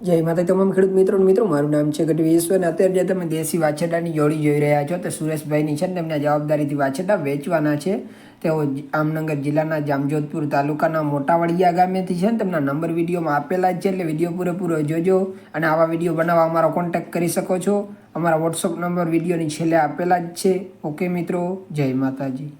જય માતા તમામ ખેડૂત મિત્રો મિત્રો, મારું નામ છે ગઢવી ઈશ્વર અને અત્યારે જે તમે દેશી વાછરડાની જોડી જોઈ રહ્યા છો, તો સુરેશભાઈની છે ને તેમના જવાબદારીથી વાછરડા વેચવાના છે. તેઓ આમનગર જિલ્લાના જામજોધપુર તાલુકાના મોટાવડિયા ગામેથી છે ને તેમના નંબર વિડીયોમાં આપેલા જ છે, એટલે વીડિયો પૂરેપૂરો જોજો અને આવા વીડિયો બનાવવા અમારો કોન્ટેક્ટ કરી શકો છો. અમારા વોટ્સઅપ નંબર વિડીયોની છેલ્લે આપેલા જ છે. ઓકે મિત્રો, જય માતાજી.